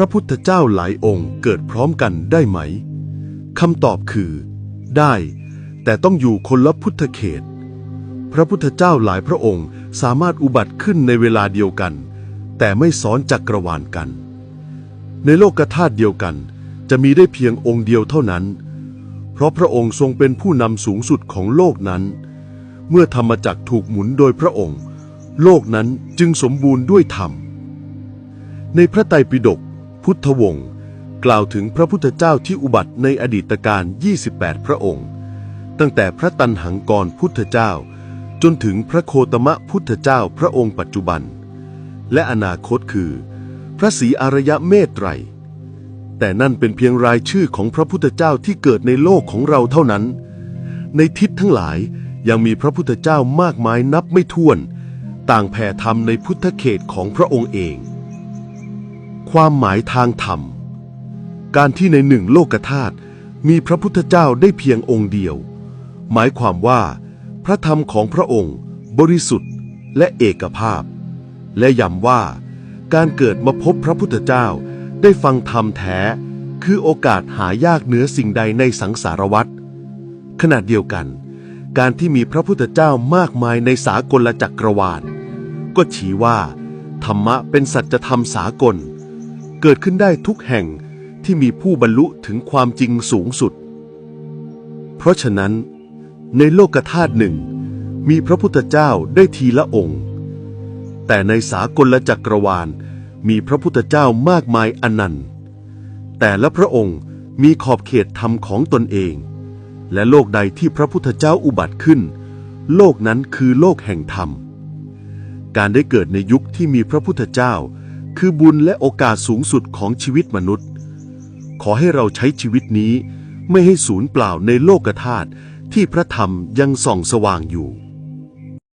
ระพุทธเจ้าหลายองค์เกิดพร้อมกันได้ไหมคำตอบคือ ได้ แต่ต้องอยู่คนละพุทธเขต พระพุทธเจ้าหลายพระองค์สามารถอุบัติขึ้นในเวลาเดียวกัน แต่ไม่ซ้อนจักรวาลกัน ในโลกธาตุเดียวกัน จะมีได้เพียงองค์เดียวเท่านั้น เพราะพระองค์ทรงเป็นผู้นำสูงสุดของโลกนั้น เมื่อธรรมจักรถูกหมุนโดยพระองค์ โลกนั้นจึงสมบูรณ์ด้วยธรรม ในพระไตรปิฎก พุทธวงศ์กล่าวถึงพระพุทธเจ้าที่อุบัติในอดีตการ 28 พระองค์ ตั้งแต่พระตันหังกรพุทธเจ้า จนถึงพระโคตมะพุทธเจ้าพระองค์ปัจจุบัน และอนาคตคือ พระศรีอารยะเมตไตร แต่นั่นเป็นเพียงรายชื่อของพระพุทธเจ้าที่เกิดในโลกของเราเท่านั้น ในทิศทั้งหลายยังมีพระพุทธเจ้ามากมายนับไม่ถ้วน ต่างแผ่ธรรมในพุทธเขตของพระองค์เอง ความหมายทางธรรม การที่ในหนึ่งโลกธาตุมีพระพุทธเจ้าได้เพียงองค์เดียว หมายความว่า พระธรรมของพระองค์ บริสุทธิ์และเอกภาพ และย้ำว่า การเกิดมาพบพระพุทธเจ้าได้ฟังธรรมแท้ คือโอกาสหายากเหนือสิ่งใดในสังสารวัฏขณะเดียวกัน การที่มีพระพุทธเจ้ามากมายในสากลจักรวาล ก็ชี้ว่า ธรรมะเป็นสัจธรรมสากล เกิดขึ้นได้ทุกแห่งที่มีผู้บรรลุถึงความจริงสูงสุด เพราะฉะนั้น ในโลกธาตุหนึ่ง มีพระพุทธเจ้าได้ทีละองค์ แต่ในสากลจักรวาลมีพระพุทธเจ้ามากมายอนันต์ แต่ละพระองค์มีขอบเขตธรรมของตนเอง และโลกใดที่พระพุทธเจ้าอุบัติขึ้น โลกนั้นคือโลกแห่งธรรม การได้เกิดในยุคที่มีพระพุทธเจ้า คือบุญและโอกาสสูงสุดของชีวิตมนุษย์ ขอให้เราใช้ชีวิตนี้ไม่ให้สูญเปล่าในโลกธาตุที่พระธรรมยังส่องสว่างอยู่